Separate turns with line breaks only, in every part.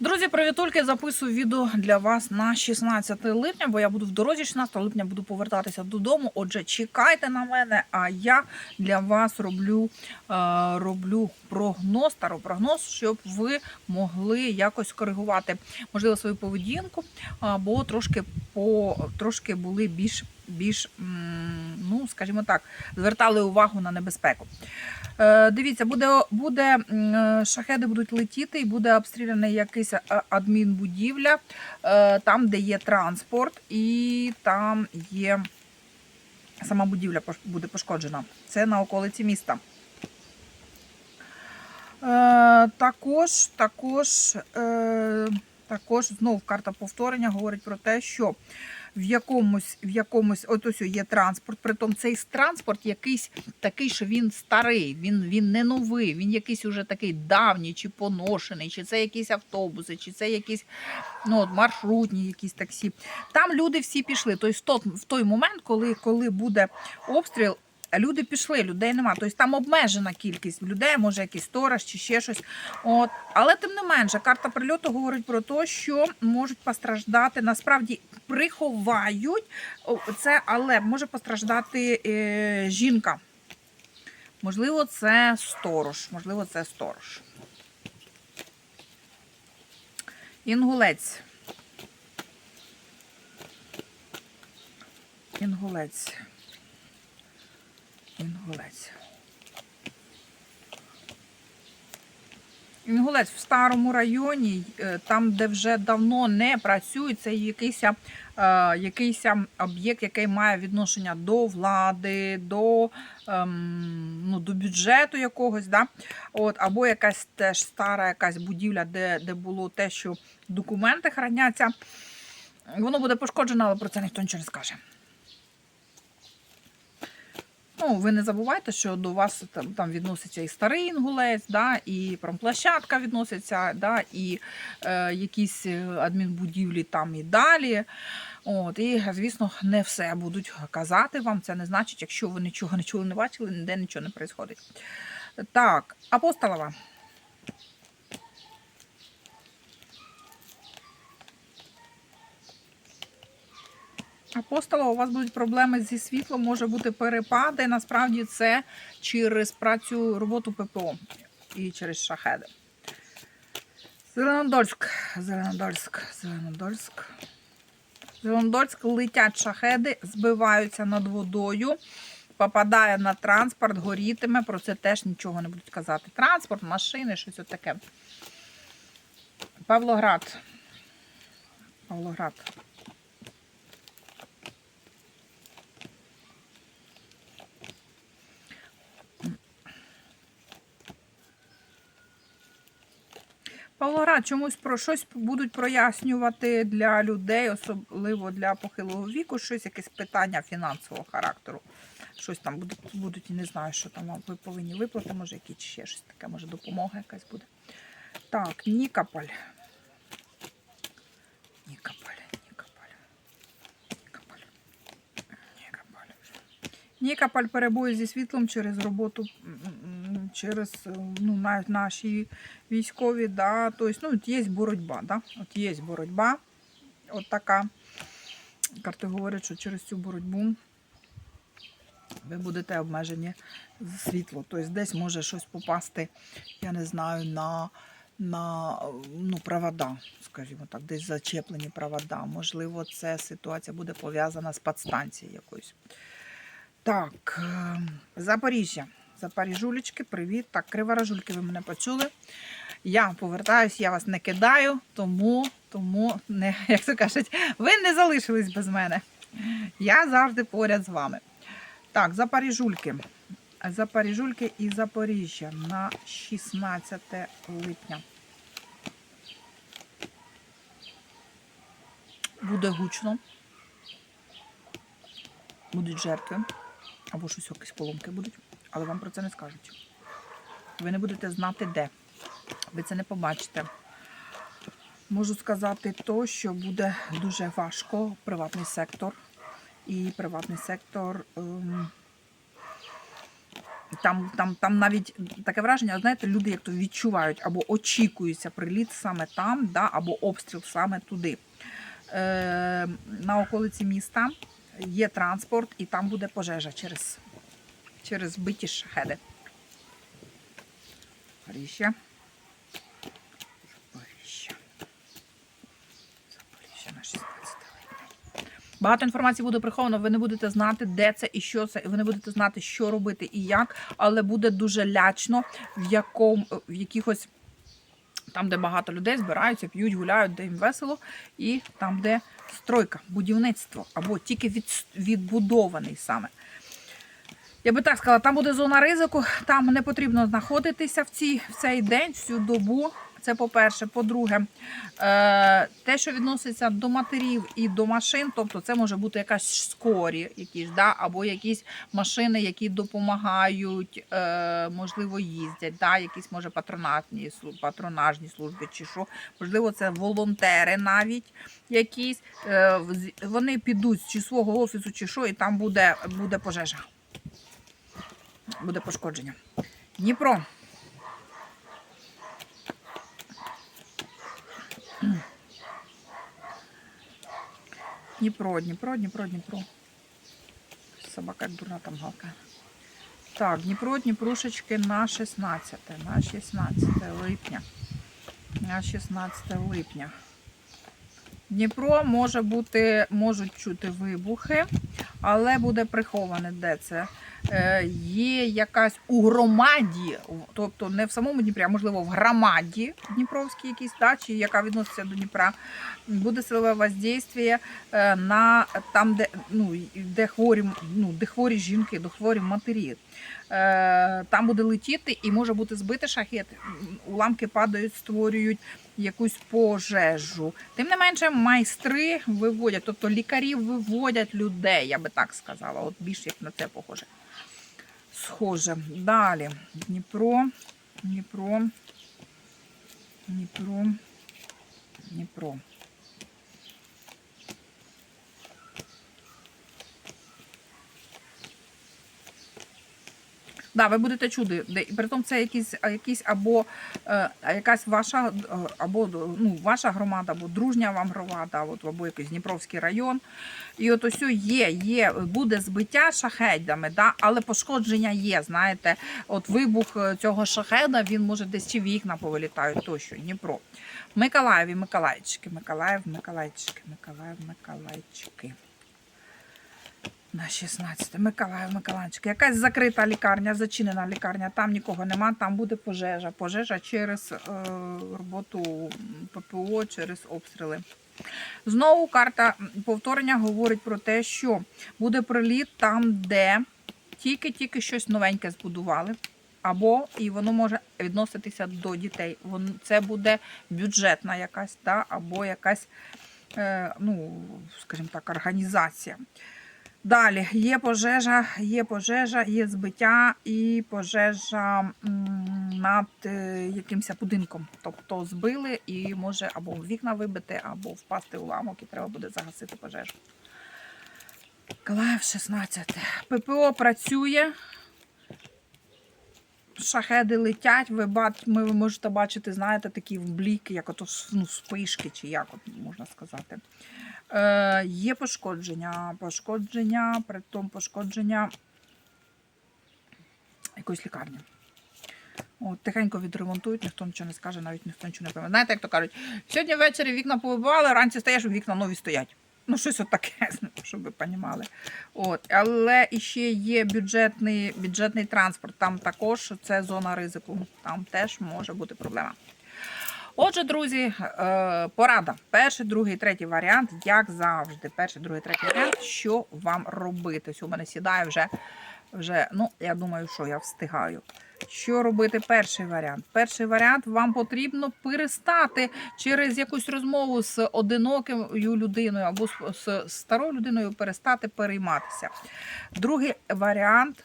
Друзі, привітульки! Записую відео для вас на 16 липня, бо я буду в дорозі 16 липня, буду повертатися додому. Отже, чекайте на мене, а я для вас роблю, е, роблю прогноз, старопрогноз, щоб ви могли якось коригувати, можливо, свою поведінку, або трошки по трошки були більш більш, м, скажімо так, звертали увагу на небезпеку. Е, Дивіться, буде, буде шахеди будуть летіти і буде обстріляний якийсь е, адмінбудівля, е, там, де є транспорт, і там є сама будівля буде пошкоджена. Це на околиці міста. Також, також, також знову карта повторення говорить про те, що в якомусь, в якомусь, от ось є транспорт, притом цей транспорт якийсь такий, що він старий, він, він не новий, він якийсь уже такий давній чи поношений, чи це якісь автобуси, чи це якісь ну, от маршрутні якісь таксі. Там люди всі пішли. Тобто в той, момент, коли, коли буде обстріл, люди пішли, людей нема. Тобто там обмежена кількість людей, може якийсь сторож чи ще щось. От. Але тим не менше, карта прильоту говорить про те, що можуть постраждати. Насправді приховають це, але може постраждати е, жінка. Можливо, це сторож. Можливо, це сторож. Інгулець. Інгулець. Інгулець. Інгулець в старому районі, е, там, де вже давно не працюють, це якийсь, е, якийсь об'єкт, який має відношення до влади, до, ем, ну, до бюджету якогось, да? От, або якась теж стара якась будівля, де, де було те, що документи храняться. Воно буде пошкоджено, але про це ніхто нічого не скаже. Ну, ви не забувайте, що до вас там, там відноситься і старий інгулець, да, і промплощадка відноситься, да, і е, якісь е, адмінбудівлі там і далі. От, і, звісно, не все будуть казати вам. Це не значить, якщо ви нічого не не бачили, ніде нічого не відбувається. Так, апостолова. Апостола, у вас будуть проблеми зі світлом, може бути перепади. Насправді це через працю роботу ППО і через шахеди. Зеленодольськ, Зеленодольськ, Зеленодольськ. Зеленодольськ летять шахеди, збиваються над водою, попадає на транспорт, горітиме. Про це теж нічого не будуть казати. Транспорт, машини, щось таке. Павлоград. Павлоград. Павлоград чомусь про щось будуть прояснювати для людей, особливо для похилого віку, щось, якесь питання фінансового характеру. Щось там будуть, будуть, не знаю, що там ви повинні виплати, може, якісь ще щось таке, може, допомога якась буде. Так, Нікополь. Нікополь, Нікополь. Нікополь. Нікополь. Нікополь перебої зі світлом через роботу, через е, ну, наші військові, да, тобто, ну, от є боротьба, да? от є боротьба, от така. Карти говорять, що через цю боротьбу ви будете обмежені світло. Тобто десь може щось попасти, я не знаю, на, на ну, провода, скажімо так, десь зачеплені провода. Можливо, ця ситуація буде пов'язана з подстанцією якоюсь. Так, Запоріжжя. Запоріжулечки, привіт. Так, криворожульки, ви мене почули. Я повертаюсь, я вас не кидаю, тому, тому не, як то кажуть, ви не залишились без мене. Я завжди поряд з вами. Так, Запоріжульки. Запоріжульки і Запоріжжя на 16 липня. Буде гучно. Будуть жертви. Або щось якісь поломки будуть. Але вам про це не скажуть. Ви не будете знати де. Ви це не побачите. Можу сказати то, що буде дуже важко приватний сектор. І приватний сектор ем, Там, там, там навіть таке враження, знаєте, люди як то відчувають або очікується приліт саме там, да, або обстріл саме туди. Е, на околиці міста є транспорт, і там буде пожежа через, через збиті шахеди. Запоріжжя. Запоріжжя. Запоріжжя на 16 липня. Багато інформації буде приховано, ви не будете знати, де це і що це, і ви не будете знати, що робити і як, але буде дуже лячно в якому в якихось там, де багато людей збираються, п'ють, гуляють, де їм весело, і там, де стройка, будівництво або тільки від, відбудований саме. Я би так сказала, там буде зона ризику, там не потрібно знаходитися в, цій, в цей день, всю добу. Це по-перше. По-друге, е, те, що відноситься до матерів і до машин, тобто це може бути якась скорі, якісь, да, або якісь машини, які допомагають, е, можливо, їздять, да, якісь може патронатні, патронажні служби чи що. Можливо, це волонтери навіть якісь. Е, вони підуть чи свого офісу, чи що, і там буде, буде пожежа буде пошкодження. Дніпро. Дніпро, Дніпро, Дніпро, Дніпро. Собака дурна там галка. Так, Дніпро, Дніпрушечки на 16, на 16 липня. На 16 липня. Дніпро може бути, можуть чути вибухи, але буде приховане, де це. Е, є якась у громаді, тобто не в самому Дніпрі, а можливо в громаді Дніпровській якійсь дачі, яка відноситься до Дніпра, буде силове воздействие е, на там, де, ну, де, хворі, ну, де хворі жінки, до хворі матері. Е, Там буде летіти і може бути збитий шахет. Уламки падають, створюють якусь пожежу. Тим не менше, майстри виводять, тобто лікарів виводять людей, я би так сказала. От більш як на це похоже. Схоже. Далі. Дніпро, Дніпро, Дніпро, Дніпро. Да, ви будете чути, де і при тому це якісь, якісь або е, якась ваша е, або ну, ваша громада, або дружня вам громада, от, або якийсь Дніпровський район. І от ось є, є, буде збиття шахедами, да, але пошкодження є. Знаєте, от вибух е, цього шахеда він може десь чи вікна повилітають тощо. Дніпро. Миколаєві, Миколаївчики, Миколаїв, Миколаївчики, Миколаїв, Миколаївчики. На 16. Миколаїв, Миколаївчики. Якась закрита лікарня, зачинена лікарня, там нікого нема, там буде пожежа. Пожежа через е, роботу ППО, через обстріли. Знову карта повторення говорить про те, що буде приліт там, де тільки-тільки щось новеньке збудували. Або і воно може відноситися до дітей. Це буде бюджетна якась, да, або якась, е, ну, скажімо так, організація. Далі є пожежа, є пожежа, є збиття і пожежа над е, якимось будинком. Тобто збили і може або вікна вибити, або впасти уламок, і треба буде загасити пожежу. Миколаїв 16. ППО працює. Шахеди летять, ви, ми, ви можете бачити, знаєте, такі бліки, як ото ну, спишки, чи як от можна сказати. Е, є пошкодження, пошкодження, при тому пошкодження якоїсь лікарні. От, тихенько відремонтують, ніхто нічого не скаже, навіть ніхто нічого не пойме. Знаєте, як то кажуть, сьогодні ввечері вікна повибивали, вранці стаєш, вікна нові стоять. Ну, щось от таке, щоб ви розуміли. От. Але іще є бюджетний, бюджетний транспорт. Там також це зона ризику. Там теж може бути проблема. Отже, друзі, е, порада. Перший, другий, третій варіант, як завжди. Перший, другий, третій варіант, що вам робити? Ось у мене сідає вже, вже, ну, я думаю, що я встигаю. Що робити перший варіант? Перший варіант вам потрібно перестати через якусь розмову з одинокою людиною або з, з старою людиною перестати перейматися. Другий варіант.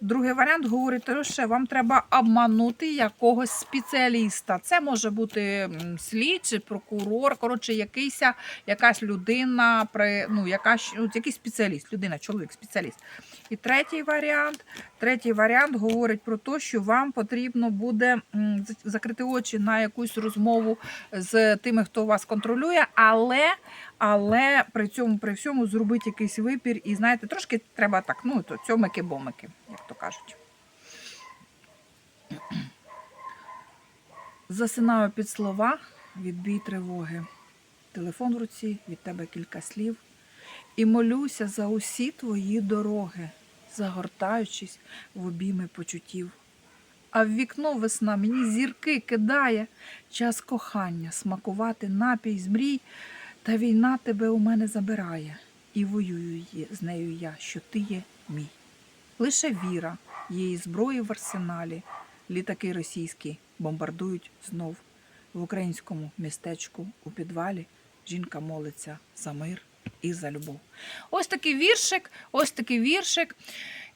Другий варіант говорить, що вам треба обманути якогось спеціаліста. Це може бути слідчий, прокурор, коротше, якийсь, якась людина, ну, якась, ну, якийсь спеціаліст, людина, чоловік, спеціаліст. І третій варіант Третій варіант говорить про те, що вам потрібно буде закрити очі на якусь розмову з тими, хто вас контролює, але, але при цьому при всьому зробити якийсь вибір. І знаєте, трошки треба так, ну то цьомики-бомики, як то кажуть. Засинаю під слова, відбій тривоги. Телефон в руці, від тебе кілька слів. І молюся за усі твої дороги, загортаючись в обійми почуттів. А в вікно весна мені зірки кидає, час кохання, смакувати напій з мрій, та війна тебе у мене забирає, і воюю з нею я, що ти є мій. Лише віра, її зброї в арсеналі, літаки російські бомбардують знов. В українському містечку у підвалі жінка молиться за мир і за любов. Ось такий віршик, ось такий віршик.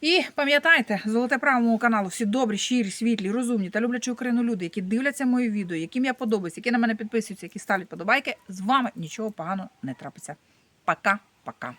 І пам'ятайте, золоте право мого каналу, всі добрі, щирі, світлі, розумні та люблячі Україну люди, які дивляться мої відео, яким я подобаюся, які на мене підписуються, які ставлять подобайки. З вами нічого поганого не трапиться. Пока-пока.